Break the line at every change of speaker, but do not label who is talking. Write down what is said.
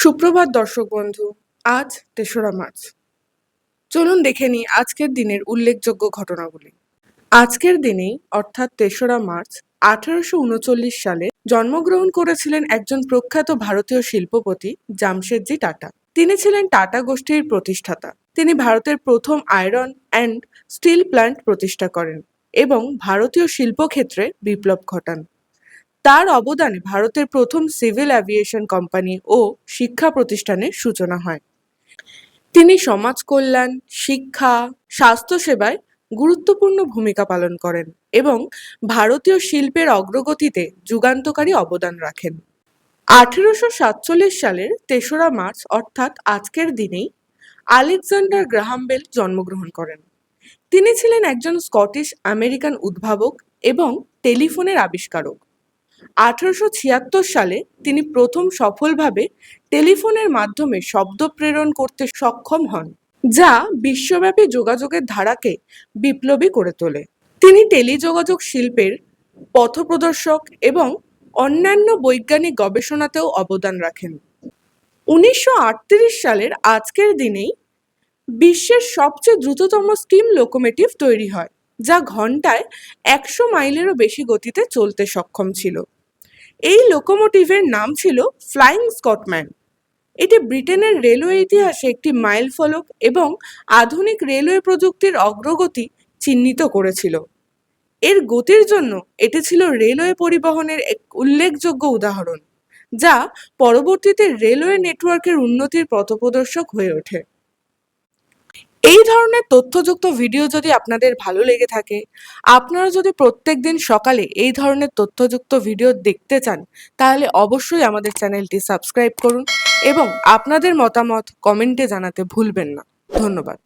সুপ্রভাত দর্শক বন্ধু, আজ তেসরা মার্চ। চলুন দেখে নিই আজকের দিনের উল্লেখযোগ্য ঘটনাগুলি আজকের দিনেই, অর্থাৎ তেসরা মার্চ, আঠারোশো উনচল্লিশ সালে জন্মগ্রহণ করেছিলেন একজন প্রখ্যাত ভারতীয় শিল্পপতি জামশেদজি টাটা। তিনি ছিলেন টাটা গোষ্ঠীর প্রতিষ্ঠাতা। তিনি ভারতের প্রথম আয়রন অ্যান্ড স্টিল প্ল্যান্ট প্রতিষ্ঠা করেন এবং ভারতীয় শিল্পক্ষেত্রে বিপ্লব ঘটান। তার অবদানে ভারতের প্রথম সিভিল অ্যাভিয়েশন কোম্পানি ও শিক্ষা প্রতিষ্ঠানের সূচনা হয়। তিনি সমাজ কল্যাণ, শিক্ষা স্বাস্থ্যসেবায় গুরুত্বপূর্ণ ভূমিকা পালন করেন এবং ভারতীয় শিল্পের অগ্রগতিতে যুগান্তকারী অবদান রাখেন। আঠেরোশো সাতচল্লিশ সালের তেসরা মার্চ, অর্থাৎ আজকের দিনেই, আলেকজান্ডার গ্রাহাম বেল জন্মগ্রহণ করেন। তিনি ছিলেন একজন স্কটিশ আমেরিকান উদ্ভাবক এবং টেলিফোনের আবিষ্কারক। আঠারোশো ছিয়াত্তর সালে তিনি প্রথম সফলভাবে টেলিফোনের মাধ্যমে শব্দ প্রেরণ করতে সক্ষম হন, যা বিশ্বব্যাপী যোগাযোগের ধারাকে বিপ্লবী করে তোলে। তিনি টেলিযোগাযোগ শিল্পের পথপ্রদর্শক এবং অন্যান্য বৈজ্ঞানিক গবেষণাতেও অবদান রাখেন। উনিশশো আটত্রিশ সালের আজকের দিনেই বিশ্বের সবচেয়ে দ্রুততম স্টিম লোকোমেটিভ তৈরি হয়, যা ঘন্টায় একশো মাইলেরও বেশি গতিতে চলতে সক্ষম ছিল। এই লোকোমোটিভের নাম ছিল ফ্লাইং স্কটম্যান। এটি ব্রিটেনের রেলওয়ে ইতিহাসে একটি মাইল ফলক এবং আধুনিক রেলওয়ে প্রযুক্তির অগ্রগতি চিহ্নিত করেছিল। এর গতির জন্য এটি ছিল রেলওয়ে পরিবহনের এক উল্লেখযোগ্য উদাহরণ, যা পরবর্তীতে রেলওয়ে নেটওয়ার্কের উন্নতির পথপ্রদর্শক হয়ে ওঠে। এই ধরনের তথ্যযুক্ত ভিডিও যদি আপনাদের ভালো লেগে থাকে, আপনারা যদি প্রত্যেক দিন সকালে এই ধরনের তথ্যযুক্ত ভিডিও দেখতে চান, তাহলে অবশ্যই আমাদের চ্যানেলটি সাবস্ক্রাইব করুন এবং আপনাদের মতামত কমেন্টে জানাতে ভুলবেন না। ধন্যবাদ।